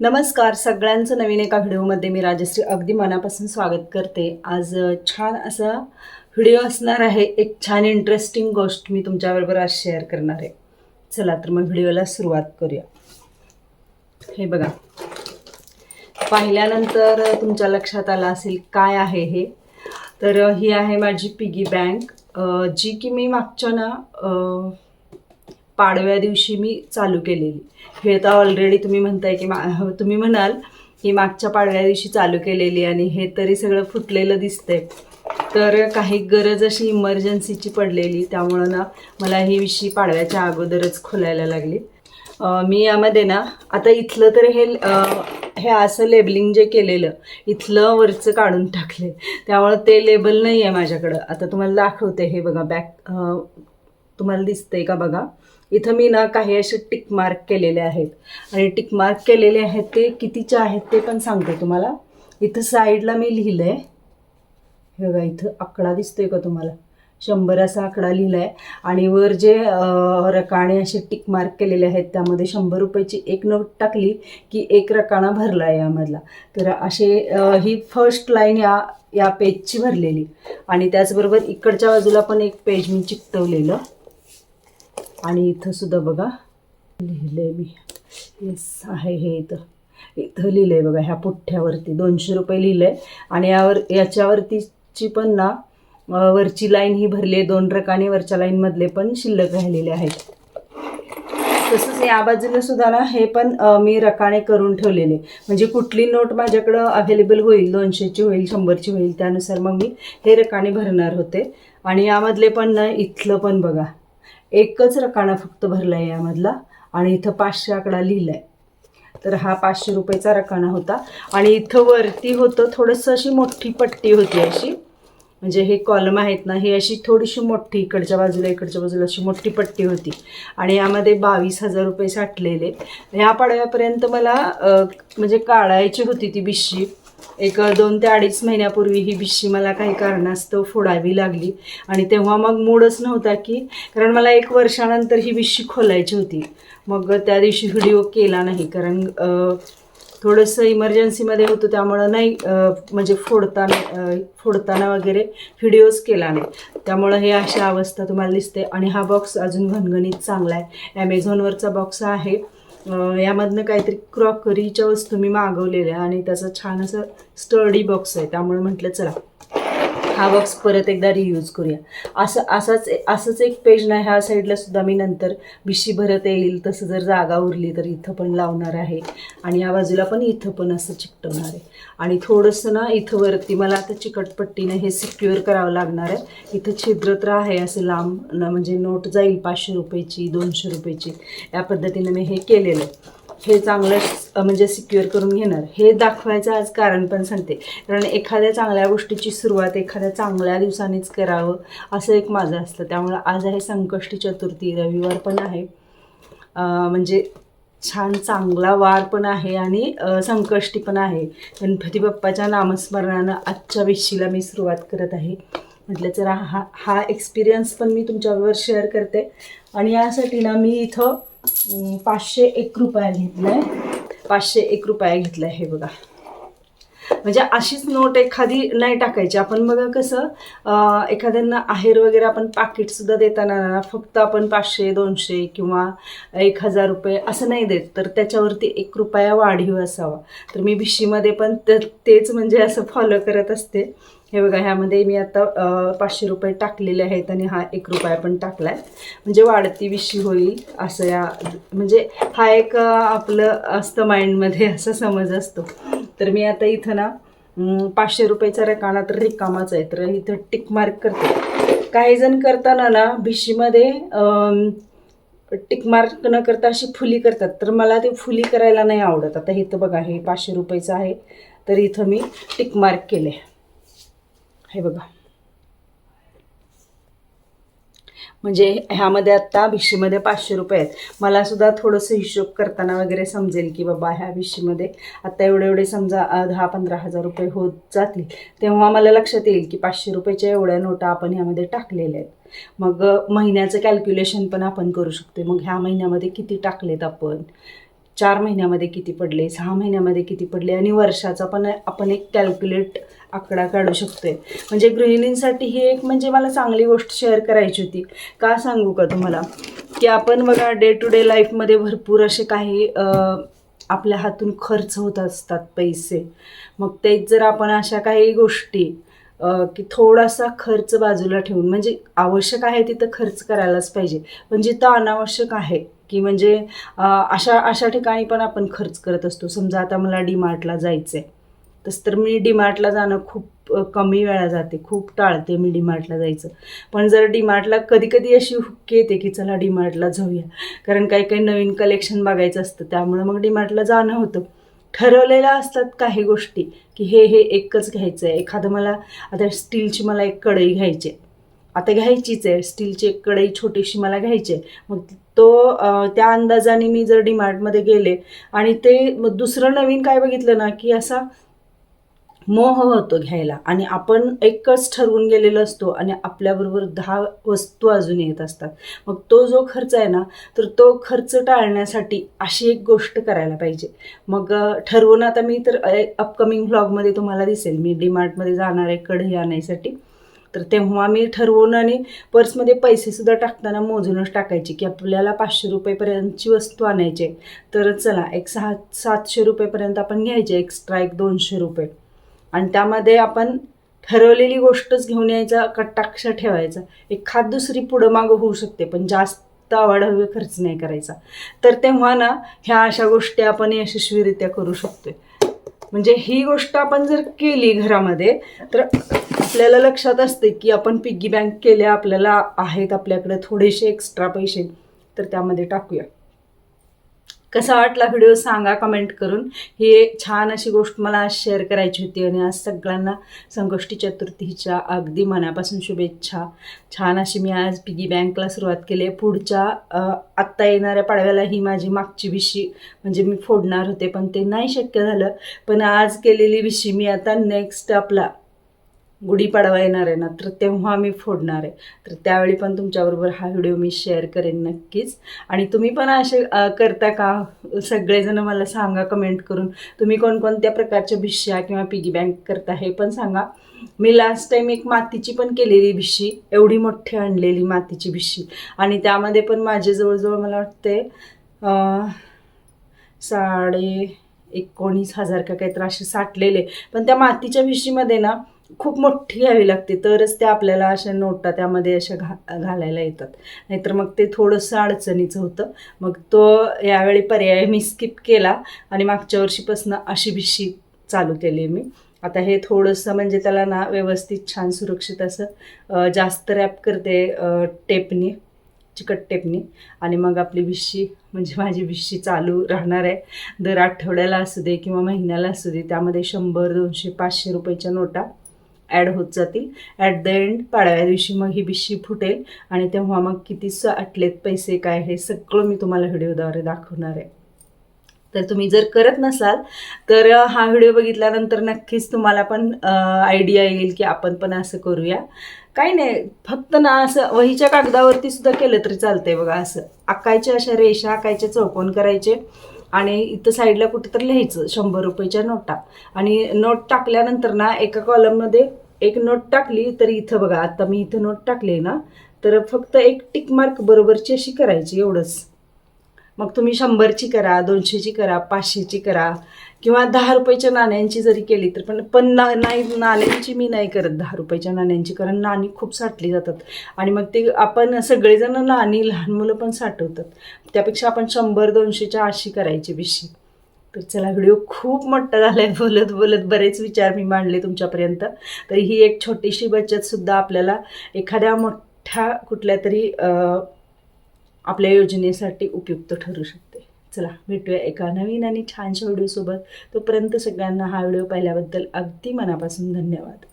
नमस्कार. सगळ्यांचं नवीन एका व्हिडिओमध्ये मी राजश्री. अगदी मनापासून स्वागत करते. आज छान असा व्हिडिओ असणार आहे. एक छान इंटरेस्टिंग गोष्ट मी तुमच्याबरोबर आज शेअर करणार आहे. चला तर मग व्हिडिओला सुरुवात करूया. हे बघा. पाहिल्यानंतर तुमच्या लक्षात आलं असेल काय आहे हे. तर ही आहे माझी पिगी बँक. जी की मी मागच्या ना पाडव्या दिवशी मी चालू केलेली. हे आता ऑलरेडी तुम्ही म्हणताय की मा हो, तुम्ही म्हणाल की मागच्या पाडव्या दिवशी चालू केलेली आणि हे तरी सगळं फुटलेलं दिसतंय. तर काही गरज अशी इमर्जन्सीची पडलेली त्यामुळं ना मला ही विषयी पाडव्याच्या अगोदरच खोलायला लागली. मी यामध्ये ना आता इथलं तर हे हे असं लेबलिंग जे केलेलं इथलं वरचं काढून टाकले त्यामुळं ते लेबल नाही आहे माझ्याकडं. आता तुम्हाला दाखवते हे बघा बॅक तुम्हाला दिसतंय का बघा? इथं मी ना काही असे टिक मार्क केलेले आहेत. आणि टिक मार्क केलेले आहेत ते कितीचे आहेत ते पण सांगते तुम्हाला. इथं साईडला मी लिहिलं आहे हे बघा इथं आकडा दिसतोय का तुम्हाला? शंभर असा आकडा लिहिला आहे आणि वर जे रकाणे रकाने असे टिक मार्क केलेले आहेत त्यामध्ये शंभर रुपयाची एक नोट टाकली की एक रकाना भरला आहे यामधला. तर असे ही फर्स्ट लाईन या या पेजची भरलेली. आणि त्याचबरोबर इकडच्या बाजूला पण एक पेज मी चिकटवलेलं. आणि इथं सुद्धा बघा लिहिलंय मी. येस आहे हे इथं. इथं लिहिलंय बघा ह्या पुठ्ठ्यावरती. दोनशे रुपये लिहिलंय. आणि यावर याच्यावरतीची पण ना वरची लाईन ही भरली आहे दोन रकाने वरच्या लाईनमधले पण शिल्लक राहिलेले आहेत. तसंच या बाजूला सुद्धा ना हे पण मी रकाने करून ठेवलेले. म्हणजे कुठली नोट माझ्याकडं अवेलेबल होईल दोनशेची होईल शंभरची होईल त्यानुसार मग मी हे रकाने भरणार होते. आणि यामधले पण ना इथलं पण बघा. एकच रकाना फक्त भरला आहे यामधला आणि इथं पाचशे आकडा लिहिला आहे तर हा पाचशे रुपयेचा रकाना होता. आणि इथं वरती होतं थोडंसं अशी मोठी पट्टी होती अशी. म्हणजे हे कॉलम आहेत ना ही अशी थोडीशी मोठी इकडच्या बाजूला इकडच्या बाजूला अशी मोठी पट्टी होती. आणि यामध्ये बावीस हजार रुपये साठलेले. ह्या पाडव्यापर्यंत मला म्हणजे काढायची होती ती बिशी एक दोन ते अडीच महिन्यापूर्वी ही भिशी मला काही कारणास्तव फोडावी लागली. आणि तेव्हा मग मूडच नव्हता की कारण मला एक वर्षानंतर ही भिशी खोलायची होती. मग त्या दिवशी व्हिडिओ केला नाही कारण थोडंसं इमर्जन्सीमध्ये होतं त्यामुळं नाही म्हणजे फोडताना फोडताना वगैरे व्हिडिओज केला नाही. त्यामुळं हे अशी अवस्था तुम्हाला दिसते. आणि हा बॉक्स अजून घणघणीत चांगला आहे. ॲमेझॉनवरचा बॉक्स आहे. यामधनं काहीतरी क्रॉकरीच्या वस्तू मी मागवलेल्या आणि त्याचा छान असं स्टडी बॉक्स आहे. त्यामुळे म्हटलं चला. हा बॉक्स परत एकदा रियूज करूया. असं असाच असंच एक पेज नाही ह्या साईडला सुद्धा मी नंतर बिशी भरत येईल तसं जर जागा उरली तर इथं पण लावणार आहे. आणि या बाजूला पण इथं पण असं चिकटवणार आहे. आणि थोडंसं ना इथं वरती मला आता चिकटपट्टीनं हे सिक्युअर करावं लागणार आहे. इथं छिद्र तर आहे असं लांब म्हणजे नोट जाईल पाचशे रुपयाची दोनशे रुपयाची. या पद्धतीनं मी हे केलेलं आहे. हे चांगलं म्हणजे सिक्युअर करून घेणार. हे दाखवायचं आज कारण पण सांगते. कारण एखाद्या चांगल्या गोष्टीची सुरुवात एखाद्या चांगल्या दिवसानेच करावं असं एक माझं असतं. त्यामुळं आज आहे संकष्टी चतुर्थी. रविवार पण आहे. म्हणजे छान चांगला वार पण आहे आणि संकष्टी पण आहे. गणपती बाप्पाच्या नामस्मरणानं आजच्या विशीला मी सुरुवात करत आहे. म्हटलं जरा हा हा एक्सपिरियन्स पण मी तुमच्याबरोबर शेअर करते. आणि यासाठी ना मी इथं पाचशे एक रुपया घेतला आहे पाचशे एक रुपया घेतला आहे हे बघा. म्हणजे अशीच नोट एखादी नाही टाकायची. आपण बघा कसं एखाद्यांना आहेर वगैरे आपण पाकिटसुद्धा देताना ना फक्त आपण पाचशे दोनशे किंवा एक हजार रुपये असं नाही देत. तर त्याच्यावरती एक रुपया वाढीव असावा. तर मी भिशीमध्ये पण तर तेच म्हणजे असं फॉलो करत असते. हे बघा ह्यामध्ये मी आता पाचशे रुपये टाकलेले आहेत आणि हा एक रुपया पण टाकला आहे म्हणजे वाढती विशी होईल असं या म्हणजे हा एक आपलं असतं माइंडमध्ये असा समज असतो. तर मी आता इथं ना पाचशे रुपयाचा रकाना तर रिकामाच आहे. तर इथं टिक मार्क करते. काही जण करताना ना भिशीमध्ये टिकमार्क टिक मार्क न करता अशी फुली करतात. तर मला ते फुली करायला नाही आवडत. आता इथं बघा हे पाचशे रुपयाचं आहे. तर इथं मी टिक मार्क केले. हे बघा. म्हणजे ह्यामध्ये आत्ता भिशीमध्ये पाचशे रुपये आहेत. मला सुद्धा थोडंसं हिशोब करताना वगैरे समजेल की बाबा ह्या भिशीमध्ये आत्ता एवढे एवढे समजा दहा पंधरा हजार रुपये होत जातील. तेव्हा मला लक्षात येईल की पाचशे रुपयाच्या एवढ्या नोटा आपण ह्यामध्ये टाकलेल्या आहेत. मग महिन्याचं कॅल्क्युलेशन पण आपण करू शकतो मग ह्या महिन्यामध्ये किती टाकलेत आपण? चार महिन्यामध्ये किती पडले सहा महिन्यामध्ये किती पडले आणि वर्षाचा पण आपण एक कॅल्क्युलेट आकडा काढू शकतोय. म्हणजे गृहिणींसाठी ही एक म्हणजे मला चांगली गोष्ट शेअर करायची होती. का सांगू का तुम्हाला? की आपण बघा डे टू डे लाईफमध्ये भरपूर असे काही आपल्या हातून खर्च होत असतात पैसे. मग तेच जर आपण अशा काही गोष्टी की थोडासा खर्च बाजूला ठेवून म्हणजे आवश्यक आहे तिथं खर्च करायलाच पाहिजे. पण जिथं अनावश्यक आहे की म्हणजे अशा अशा ठिकाणी पण आपण खर्च करत असतो. समजा आता मला डीमार्टला जायचं आहे तसं तर मी डीमार्टला जाणं खूप कमी वेळा जाते. खूप टाळते मी डीमार्टला जायचं. पण जर डीमार्टला कधी कधी अशी हुक्की येते की चला डीमार्टला जाऊया. कारण काही काही नवीन कलेक्शन बघायचं असतं त्यामुळं मग डीमार्टला जाणं होतं. ठरवलेल्या असतात काही गोष्टी की हे हे एकच घ्यायचं आहे एखादं मला आता स्टीलची मला एक कढई घ्यायची आहे. आता घ्यायचीच आहे. स्टीलची एक कढई छोटीशी मला घ्यायची आहे. मग तो त्या अंदाजाने मी जर डिमार्टमध्ये गेले आणि ते मग दुसरं नवीन काय बघितलं ना की असा मोह होतो घ्यायला. आणि आपण एकच ठरवून गेलेलो असतो आणि आपल्याबरोबर दहा वस्तू अजून येत असतात. मग तो जो खर्च आहे ना तर तो खर्च टाळण्यासाठी अशी एक गोष्ट करायला पाहिजे. मग ठरवून आता मी तर अपकमिंग व्लॉगमध्ये तुम्हाला दिसेल. मी डीमार्टमध्ये जाणार आहे कढई आणायसाठी. तर तेव्हा मी ठरवून आणि पर्समध्ये पैसेसुद्धा टाकताना मोजूनच टाकायचे की आपल्याला पाचशे रुपयेपर्यंतची वस्तू आणायची आहे. तर चला एक सहा सातशे रुपयेपर्यंत आपण घ्यायचे एक्स्ट्रा एक दोनशे रुपये. आणि त्यामध्ये आपण ठरवलेली गोष्टच घेऊन यायचा कटाक्ष ठेवायचा. एखाद दुसरी पुढं मागं होऊ शकते पण जास्त आवाढव्य खर्च नाही करायचा. तर तेव्हा ना ह्या अशा गोष्टी आपण यशस्वीरित्या करू शकतोय. म्हणजे ही गोष्ट आपण जर केली घरामध्ये तर आपल्याला लक्षात असते की आपण पिग्गी बँक केल्या आपल्याला आहेत आपल्याकडे थोडेसे एक्स्ट्रा पैसे तर त्यामध्ये टाकूया. कसा वाटला व्हिडिओ सांगा कमेंट करून. ही एक छान अशी गोष्ट मला आज शेअर करायची होती आणि आज सगळ्यांना संकष्टी चतुर्थीच्या अगदी मनापासून शुभेच्छा. छान अशी मी आज पिगी बँकला सुरुवात केली आहे. पुढच्या आत्ता येणाऱ्या पाडव्याला ही माझी मागची विशी म्हणजे मी फोडणार होते पण ते नाही शक्य झालं. पण आज केलेली विशी मी आता नेक्स्ट आपला गुढीपाडवा येणार आहे ना तर तेव्हा मी फोडणार आहे. तर त्यावेळी पण तुमच्याबरोबर हा व्हिडिओ मी शेअर करेन नक्कीच. आणि तुम्ही पण असे करता का? सगळेजण मला सांगा कमेंट करून. तुम्ही कोणकोणत्या प्रकारच्या भिश्या किंवा पिगी बँक करता हे पण सांगा. मी लास्ट टाईम एक मातीची पण केलेली भिशी एवढी मोठी आणलेली मातीची भिशी. आणि त्यामध्ये पण माझे जवळजवळ मला वाटते साडे एकोणीस हजार का काहीतरी असे साठलेले. पण त्या मातीच्या भिशीमध्ये ना खूप मोठी घ्यावी लागते. तरच त्या आपल्याला अशा नोटा त्यामध्ये अशा घा घालायला येतात. नाहीतर मग ते थोडंसं अडचणीचं होतं. मग तो यावेळी पर्याय मी स्किप केला आणि मागच्या वर्षीपासून अशी भिशी चालू केली आहे मी. आता हे थोडंसं म्हणजे त्याला ना व्यवस्थित छान सुरक्षित असं जास्त रॅप करते टेपनी चिकट टेपनी. आणि मग आपली भिशी म्हणजे माझी भिशी चालू राहणार आहे. दर आठवड्याला असू दे किंवा महिन्याला असू दे त्यामध्ये शंभर दोनशे पाचशे रुपयाच्या नोटा ॲड होत जातील. ॲट द एंड पाडव्या दिवशी मग ही बिशी फुटेल आणि तेव्हा मग किती साठलेत पैसे काय हे सगळं मी तुम्हाला व्हिडिओद्वारे दाखवणार आहे. तर तुम्ही जर करत नसाल तर हा व्हिडिओ बघितल्यानंतर नक्कीच तुम्हाला पण आयडिया येईल की आपण पण असं करूया. काही नाही फक्त ना असं वहीच्या कागदावरती सुद्धा केलं तरी चालतंय बघा असं. आकायच्या अशा रेषा आकायचे चौकोन करायचे. आणि इथं साईडला कुठं तर लिहायचं शंभर रुपयाच्या नोटा. आणि नोट टाकल्यानंतर ना एका कॉलममध्ये एक नोट टाकली तर इथं बघा आता मी इथं नोट टाकली ना तर फक्त एक टिक मार्क बरोबरची अशी करायची एवढंच. मग तुम्ही शंभरची करा दोनशेची करा पाचशेची करा किंवा दहा रुपयाच्या नाण्यांची जरी केली तर पण पण ना नाही नाण्यांची मी नाही करत दहा रुपयाच्या नाण्यांची कारण नाणी खूप साठली जातात. आणि मग ते आपण सगळेजण नाणी लहान मुलं पण साठवतात. त्यापेक्षा आपण शंभर दोनशेच्या अशी करायची विशी तर चला व्हिडिओ खूप मोठा झाला आहे बोलत बोलत बरेच विचार मी मांडले तुमच्यापर्यंत. तर ही एक छोटीशी बचतसुद्धा आपल्याला एखाद्या मोठ्या कुठल्या तरी आपल्या योजनेसाठी उपयुक्त ठरू शकते. चला भेटूया एका नवीन आणि छानशा व्हिडिओसोबत. तोपर्यंत सगळ्यांना हा व्हिडिओ पाहिल्याबद्दल अगदी मनापासून धन्यवाद.